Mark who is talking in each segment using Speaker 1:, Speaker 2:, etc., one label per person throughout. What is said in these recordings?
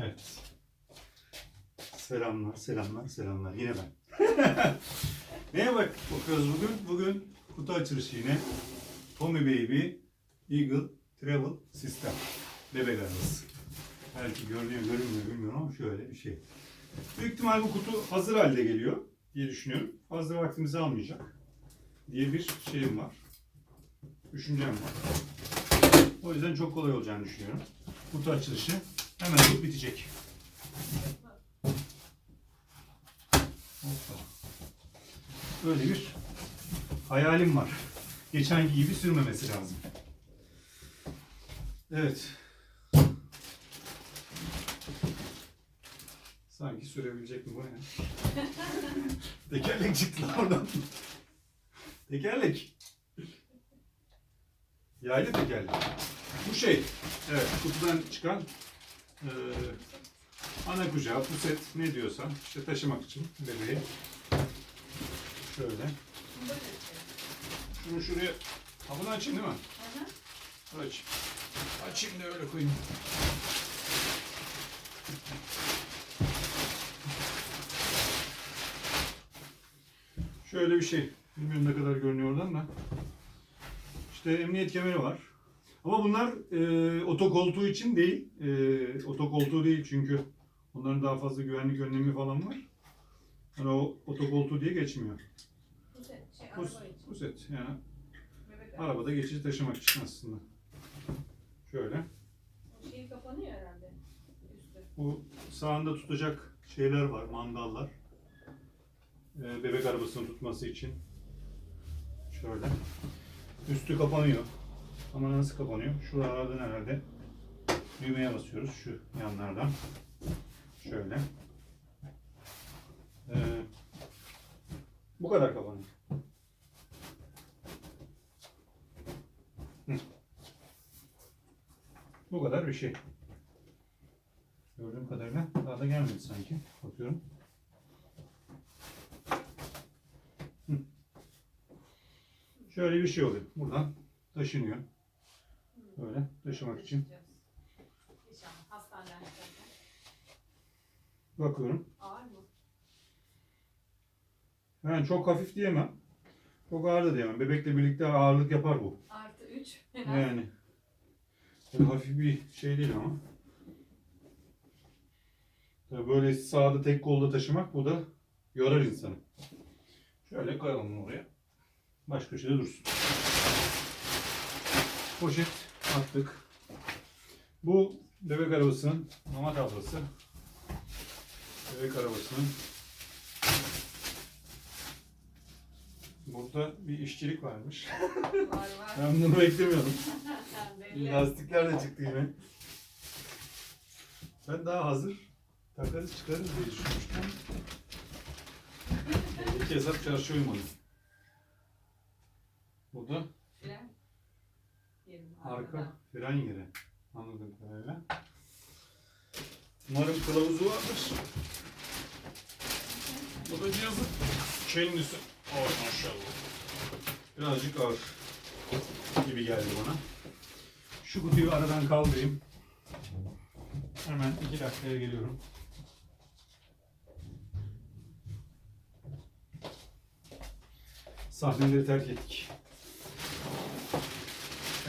Speaker 1: Evet. Selamlar, selamlar, selamlar. Yine ben. Neye bak bakıyoruz bugün? Bugün kutu açılışı yine. Tommy Baby Eagle Travel System. Bebek arabası. Belki görünüyor, görünmüyor bilmiyorum ama şöyle bir şey. Büyük ihtimal bu kutu hazır halde geliyor diye düşünüyorum. Fazla vaktimizi almayacak diye bir şeyim var. Düşüncem var. O yüzden çok kolay olacağını düşünüyorum. Kutu açılışı hemen olup bitecek. Böyle bir hayalim var. Geçenki gibi sürmemesi lazım. Evet. Sanki sürebilecek mi bu ne? Tekerlek çıktı oradan. Tekerlek. Yaylı tekerlek. Bu şey, evet kutudan çıkan eee ana kucağı, puset ne diyorsan işte taşımak için bebeği. Şöyle. Şunu şuraya, bunu açayım değil mi? Aç. Açayım da öyle koyayım. Şöyle bir şey. Bilmiyorum ne kadar görünüyor oradan da. İşte emniyet kemeri var. Ama bunlar e, otokoltuğu için değil. E, otokoltuğu değil çünkü onların daha fazla güvenlik önlemi falan var. Yani o otokoltuğu diye geçmiyor.
Speaker 2: Puset, şey,
Speaker 1: Bu,
Speaker 2: araba için.
Speaker 1: bu set yani
Speaker 2: Bebek
Speaker 1: arabada geçici taşımak için aslında. Şöyle.
Speaker 2: O şey kapanıyor herhalde. Üstü.
Speaker 1: Bu sağında tutacak şeyler var, mandallar. Ee, bebek arabasını tutması için. Şöyle. Üstü kapanıyor. Ama nasıl kapanıyor? Şuralardan herhalde düğmeye basıyoruz şu yanlardan. Şöyle. Ee, bu kadar kapanıyor. Bu kadar bir şey. Gördüğüm kadarıyla daha da gelmedi sanki. Bakıyorum. Şöyle bir şey oluyor. Buradan taşınıyor. Böyle taşımak için. Bakıyorum.
Speaker 2: Ağır mı?
Speaker 1: Yani çok hafif diyemem. Çok ağır da diyemem. Bebekle birlikte ağırlık yapar bu.
Speaker 2: Artı 3.
Speaker 1: Yani. Böyle hafif bir şey değil ama. Tabii böyle sağda tek kolda taşımak bu da yorar insanı. Şöyle koyalım oraya. Baş köşede dursun. Poşet attık. Bu bebek arabasının mama tablası. Bebek arabasının Burada bir işçilik varmış.
Speaker 2: Var var.
Speaker 1: Ben bunu beklemiyordum. Lastikler de çıktı yine. Ben daha hazır takarız çıkarız diye düşünmüştüm. İki hesap çarşı uymadı. Burada
Speaker 2: Fren.
Speaker 1: Arka fren yeri. Anladığım kadarıyla. Umarım kılavuzu vardır. Bu da cihazın kendisi. Oh maşallah. Birazcık ağır gibi geldi bana. Şu kutuyu aradan kaldırayım. Hemen iki dakikaya geliyorum. Sahneleri terk ettik.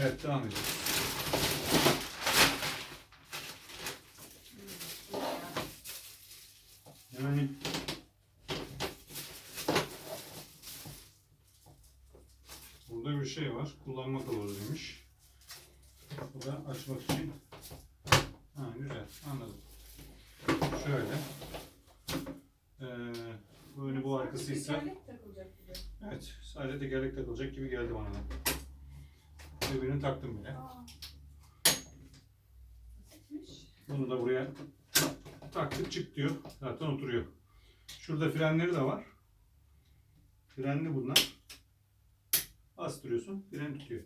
Speaker 1: Evet devam ediyoruz. Yani burada bir şey var. Kullanma kılavuzu demiş. Bu da açmak için. Ha, güzel. Anladım. Şöyle. Ee, bu önü bu arkasıysa.
Speaker 2: Tekerlek takılacak gibi.
Speaker 1: Evet. Sadece tekerlek takılacak gibi geldi bana da. Öbürünü taktım bile. Bunu da buraya taktık çık diyor. Zaten oturuyor. Şurada frenleri de var. Frenli bunlar. Bastırıyorsun, fren tutuyor.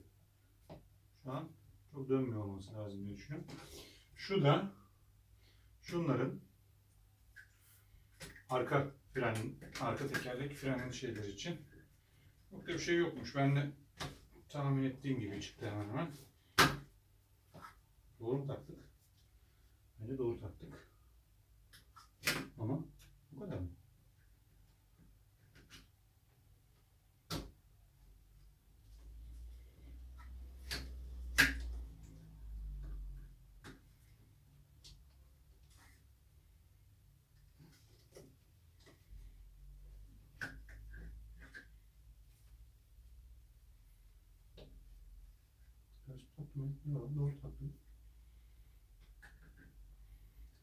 Speaker 1: Şu an çok dönmüyor olması lazım diye düşünüyorum. Şu da şunların arka fren, arka tekerlek frenin şeyleri için. Çok da bir şey yokmuş. Ben de tahmin ettiğim gibi çıktı hemen hemen. Doğru mu taktık? Bence doğru taktık. Ama bu kadar mı? Taktım? ben? Yok doğru taktım.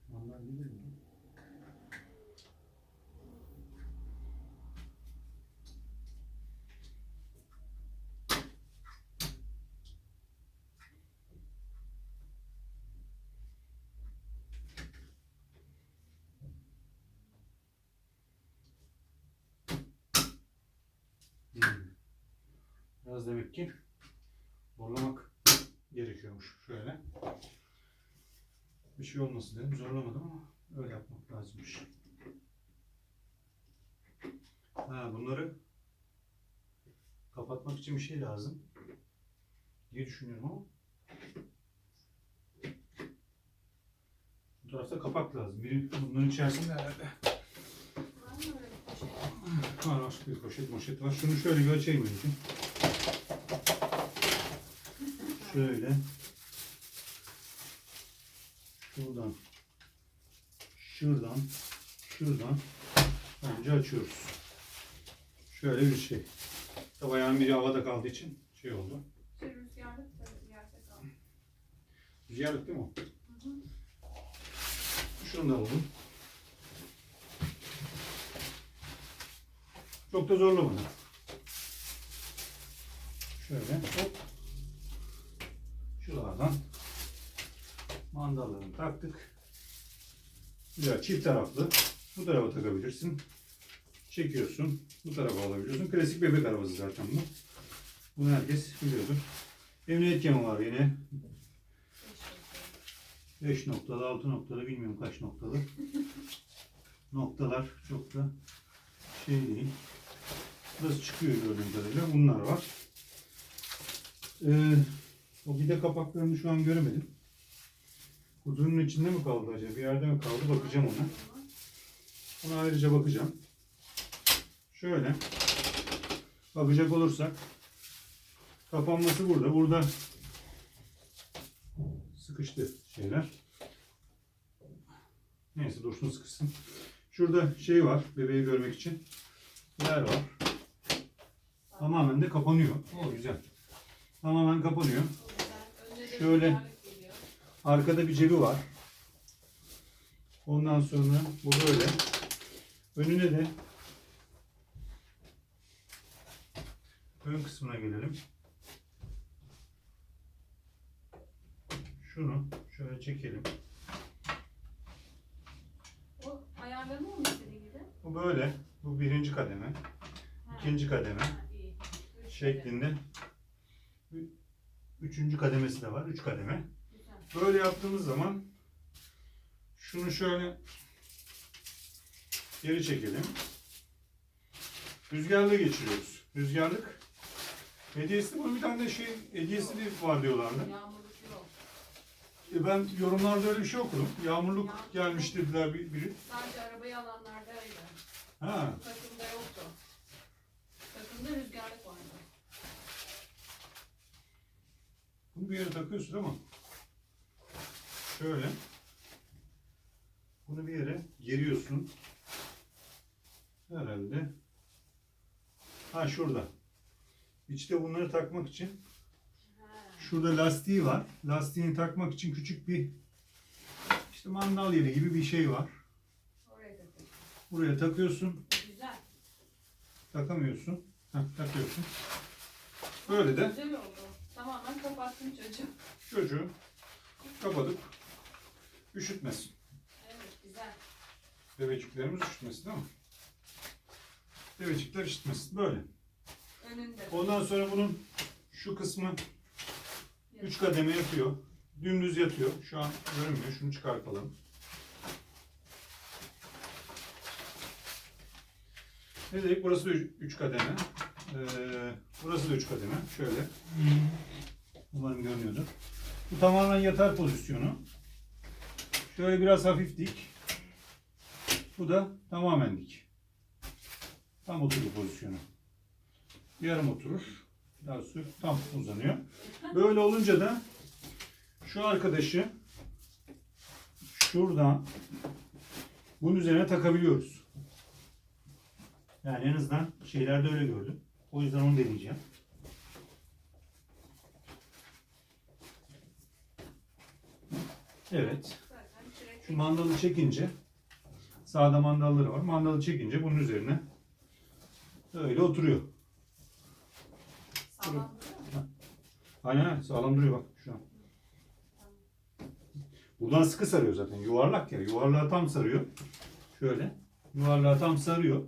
Speaker 1: Vallahi ne bileyim. Hmm. Biraz demek ki zorlamak gerekiyormuş. Şöyle. Bir şey olmasın dedim. Zorlamadım ama öyle yapmak lazımmış. Ha, bunları kapatmak için bir şey lazım diye düşünüyorum ama bu tarafta kapak lazım. Biri bunların içerisinde herhalde.
Speaker 2: Var mı öyle bir poşet?
Speaker 1: Var var bir poşet poşet var. Şunu şöyle bir açayım önce. Şöyle. Şuradan. Şuradan. Şuradan. Önce açıyoruz. Şöyle bir şey. Tabi ayağım biri havada kaldığı için şey oldu.
Speaker 2: Şey rüzgarlık da yerde kaldı.
Speaker 1: Rüzgarlık değil mi o?
Speaker 2: Hı hı.
Speaker 1: Şunu da alalım. Çok da zorlamadım. Şöyle hop. Şuralardan mandallarını taktık. Güzel çift taraflı. Bu tarafa takabilirsin. Çekiyorsun. Bu tarafa alabiliyorsun. Klasik bebek arabası zaten bu. Bunu herkes biliyordur. Emniyet kemi var yine.
Speaker 2: Beş
Speaker 1: 5 noktalı, 6 noktalı bilmiyorum kaç noktalı. Noktalar çok da şey değil. Burası çıkıyor gördüğüm kadarıyla. Bunlar var. Ee, o vida kapaklarını şu an göremedim. Kutunun içinde mi kaldı acaba? Bir yerde mi kaldı? Bakacağım ona. Ona ayrıca bakacağım. Şöyle. Bakacak olursak. Kapanması burada. Burada sıkıştı şeyler. Neyse dursun sıkışsın. Şurada şey var bebeği görmek için. Yer var. Tamamen de kapanıyor. O güzel. Tamamen kapanıyor.
Speaker 2: O güzel. Önüne de
Speaker 1: Şöyle. Arkada bir cebi var. Ondan sonra bu böyle. Önüne de ön kısmına gelelim. Şunu şöyle çekelim.
Speaker 2: O ayarlanıyor mu istediğin gibi?
Speaker 1: Bu böyle. Bu birinci kademe.
Speaker 2: Ha.
Speaker 1: ikinci kademe
Speaker 2: Ha,
Speaker 1: şeklinde. Üçüncü kademesi de var. Üç kademe. Böyle yaptığımız zaman şunu şöyle geri çekelim. Rüzgarlı geçiriyoruz. Rüzgarlık hediyesi bunun bir tane de şey hediyesi de var diyorlardı.
Speaker 2: Yağmurluk.
Speaker 1: E ben yorumlarda öyle bir şey okudum. Yağmurluk gelmiş dediler bir, biri.
Speaker 2: Sadece arabayı alanlardaydı.
Speaker 1: Ha,
Speaker 2: Takımda yoktu. Takımda rüzgarlık
Speaker 1: bunu bir yere takıyorsun ama şöyle bunu bir yere geriyorsun. Herhalde. Ha şurada. İçte bunları takmak için. Şurada lastiği var. Lastiğini takmak için küçük bir işte mandal yeri gibi bir şey var. Buraya takıyorsun,
Speaker 2: Güzel.
Speaker 1: takamıyorsun. Heh, takıyorsun. Böyle de
Speaker 2: Güzel oldu. Tamamen kapattım çocuğu.
Speaker 1: çocuğu kapatıp üşütmesin.
Speaker 2: Evet güzel.
Speaker 1: Bebeciklerimiz üşütmesin değil mi? Bebecikler üşütmesin. Böyle.
Speaker 2: Önünde.
Speaker 1: Ondan sonra bunun şu kısmı 3 kademe yatıyor. Dümdüz yatıyor. Şu an görünmüyor. Şunu çıkartalım. Ne dedik? Burası da 3 kademe. Ee, burası da 3 kademe. Şöyle. Umarım görünüyordur. Bu tamamen yatar pozisyonu. Şöyle biraz hafif dik. Bu da tamamen dik. Tam oturdu pozisyonu. Yarım oturur. Daha sonra tam uzanıyor. Böyle olunca da şu arkadaşı şuradan bunun üzerine takabiliyoruz. Yani en azından şeylerde öyle gördüm. O yüzden onu deneyeceğim. Evet. Şu mandalı çekince sağda mandalları var. Mandalı çekince bunun üzerine öyle oturuyor.
Speaker 2: sağlam duruyor?
Speaker 1: Aynen sağlam duruyor bak şu an. Buradan sıkı sarıyor zaten. Yuvarlak ya. Yuvarlağı tam sarıyor. Şöyle. Yuvarlağı tam sarıyor.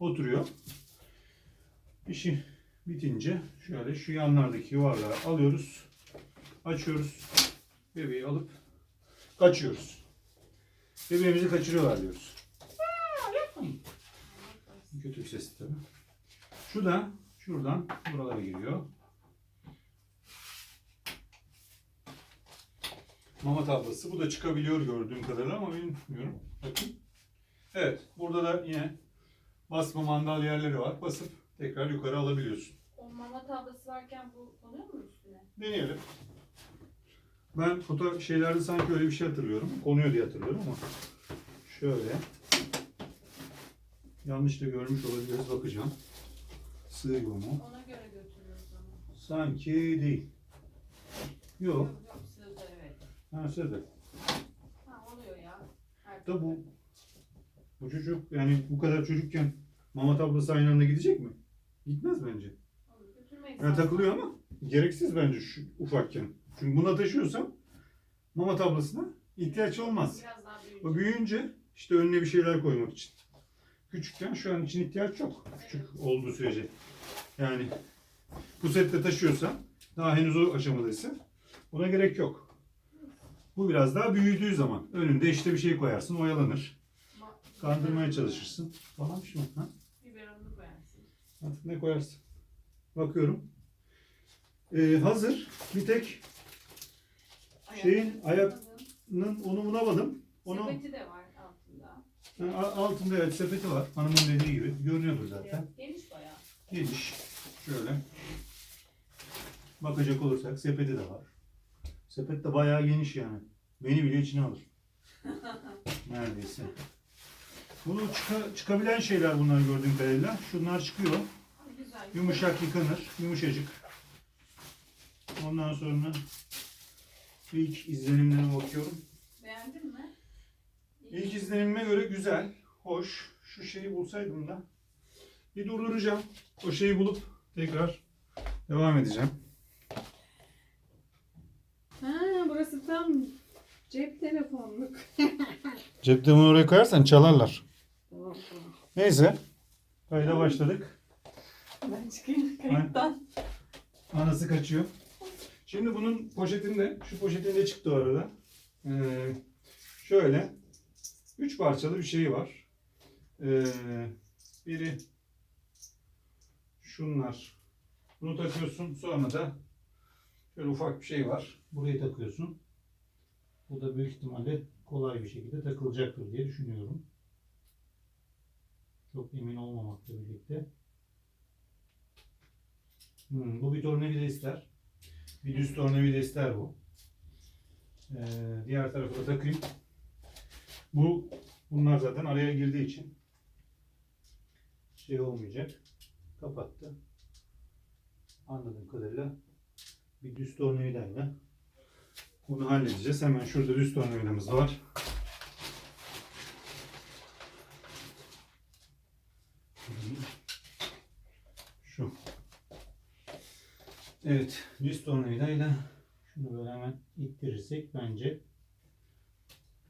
Speaker 1: Oturuyor. İşi bitince şöyle şu yanlardaki yuvarlağı alıyoruz. Açıyoruz. Bebeği alıp kaçıyoruz. Bebeğimizi kaçırıyorlar diyoruz. Kötü bir ses tabii. Şu da şuradan buralara giriyor. Mama tablası. Bu da çıkabiliyor gördüğüm kadarıyla ama bilmiyorum. Bakın. Evet. Burada da yine basma mandal yerleri var. Basıp tekrar yukarı alabiliyorsun.
Speaker 2: O mama tablası varken bu konuyor mu üstüne?
Speaker 1: Deneyelim. Ben foto şeylerde sanki öyle bir şey hatırlıyorum. Konuyor diye hatırlıyorum ama şöyle yanlış da görmüş olabiliriz. Bakacağım. Sığıyor mu?
Speaker 2: Ona göre götürüyoruz ama.
Speaker 1: Sanki değil. Yok.
Speaker 2: Yok yok sığdı evet.
Speaker 1: Ha sığdı.
Speaker 2: Ha oluyor ya. Her
Speaker 1: Da bu bu çocuk yani bu kadar çocukken mama tablası aynı anda gidecek mi? Gitmez bence. Yani takılıyor ama gereksiz bence şu ufakken. Çünkü buna taşıyorsam mama tablasına ihtiyaç olmaz. O büyüyünce işte önüne bir şeyler koymak için. Küçükken şu an için ihtiyaç yok. Küçük olduğu sürece. Yani bu sette taşıyorsa daha henüz o aşamadaysa buna gerek yok. Bu biraz daha büyüdüğü zaman önünde işte bir şey koyarsın oyalanır.
Speaker 2: Ma-
Speaker 1: Kandırmaya çalışırsın falan bir şey. Ha? Artık ne koyarsın? Bakıyorum. Ee, hazır. Bir tek Şeyin
Speaker 2: Ayaklarını
Speaker 1: nın onu bulamadım. Onu
Speaker 2: Sepeti de var altında.
Speaker 1: A- altında evet sepeti var. Hanımın dediği gibi. Görünüyordur zaten.
Speaker 2: Geniş bayağı.
Speaker 1: Geniş. Şöyle. Bakacak olursak sepeti de var. Sepet de bayağı geniş yani. Beni bile içine alır. Neredeyse. Bunu çıka- çıkabilen şeyler bunlar gördüğüm kadarıyla. Şunlar çıkıyor. Yumuşak yıkanır. Yumuşacık. Ondan sonra ilk izlenimlerime bakıyorum.
Speaker 2: Beğendin mi?
Speaker 1: İlk izlenimime göre güzel, hoş. Şu şeyi bulsaydım da bir durduracağım. O şeyi bulup tekrar devam edeceğim.
Speaker 3: Ha, burası tam cep telefonluk.
Speaker 1: Cep telefonu oraya koyarsan çalarlar. Neyse. Kayda başladık.
Speaker 3: Ben çıkayım kayıttan.
Speaker 1: Anası kaçıyor. Şimdi bunun poşetinde, şu poşetinde çıktı o arada. Ee, şöyle. Üç parçalı bir şey var. Ee, biri şunlar. Bunu takıyorsun. Sonra da şöyle ufak bir şey var. Burayı takıyorsun. Bu da büyük ihtimalle kolay bir şekilde takılacaktır diye düşünüyorum. Çok emin olmamakla birlikte. Hmm, bu bir tornavida ister. Bir düz tornavida ister bu. Ee, diğer tarafı da takayım. Bu bunlar zaten araya girdiği için şey olmayacak. Kapattı. Anladığım kadarıyla bir düz tornavidayla bunu halledeceğiz. Hemen şurada düz tornavidamız var. Şu. Evet, düz tornavidayla şunu böyle hemen ittirirsek bence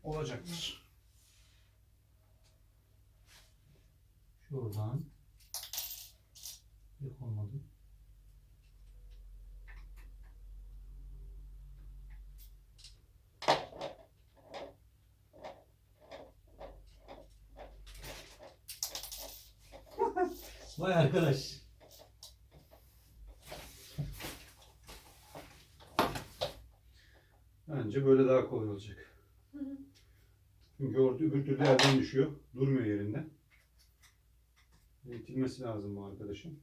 Speaker 1: olacaktır. Şuradan yok olmadı. Vay arkadaş. Bence böyle daha kolay olacak. Çünkü orada öbür türlü yerden düşüyor. Durmuyor yerinde. İtilmesi lazım bu arkadaşın.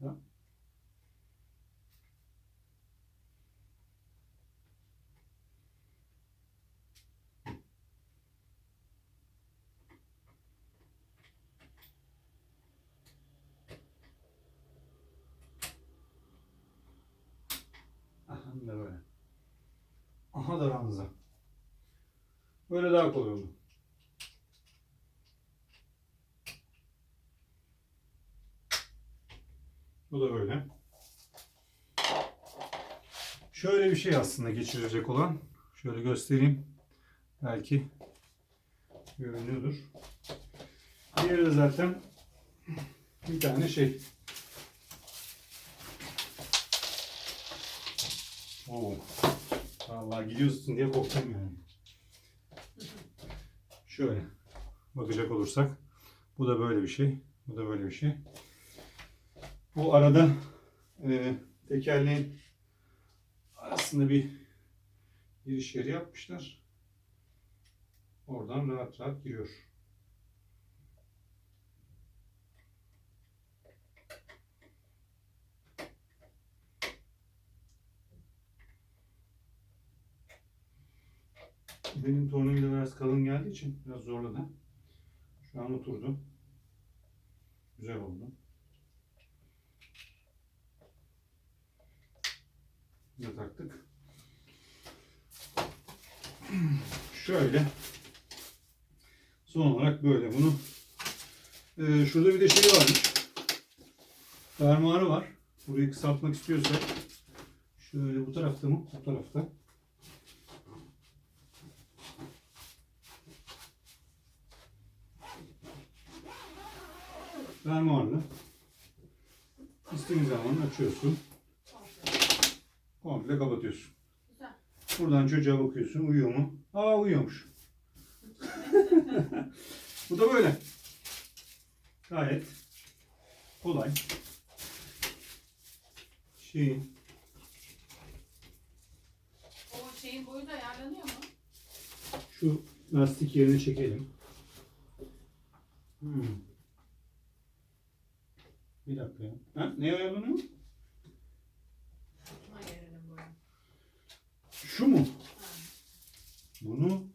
Speaker 1: Ya. Almanız aranızda. Böyle daha kolay oldu. Bu da böyle. Şöyle bir şey aslında geçirecek olan. Şöyle göstereyim. Belki görünüyordur. Diğeri de zaten bir tane şey. Oo. Vallahi gidiyorsun diye korktum yani. Şöyle bakacak olursak bu da böyle bir şey. Bu da böyle bir şey. Bu arada e, tekerleğin arasında bir giriş yeri yapmışlar. Oradan rahat rahat giriyor. Benim tornavida biraz kalın geldiği için biraz zorladı. Şu an oturdu. Güzel oldu. Da taktık. Şöyle. Son olarak böyle bunu. Ee, şurada bir de şey varmış. Fermuarı var. Burayı kısaltmak istiyorsak şöyle bu tarafta mı? Bu tarafta. Fermuarlı. İstediğin zaman açıyorsun. Komple kapatıyorsun. Buradan çocuğa bakıyorsun. Uyuyor mu? Aa uyuyormuş. Bu da böyle. Gayet kolay. Şey,
Speaker 2: O şeyin boyu da ayarlanıyor mu?
Speaker 1: şu lastik yerini çekelim. Hmm. Bir dakika ya. Ha, ne ayarlanıyor?
Speaker 2: Yerinin boyu.
Speaker 1: Şu mu? Bunu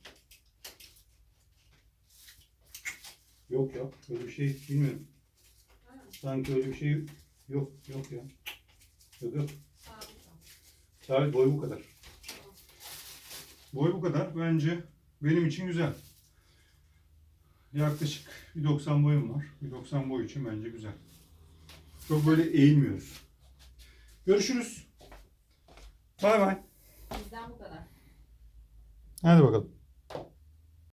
Speaker 1: Yok ya. Öyle bir şey bilmiyorum. Sanki öyle bir şey yok. Yok ya. Yok yok. sabit boy bu kadar. Boy bu kadar. Bence benim için güzel. Yaklaşık bir 90 boyum var. Bir 90 boy için bence güzel. Çok böyle eğilmiyoruz. Görüşürüz. Bay bay.
Speaker 2: Bizden bu kadar.
Speaker 1: Hadi bakalım.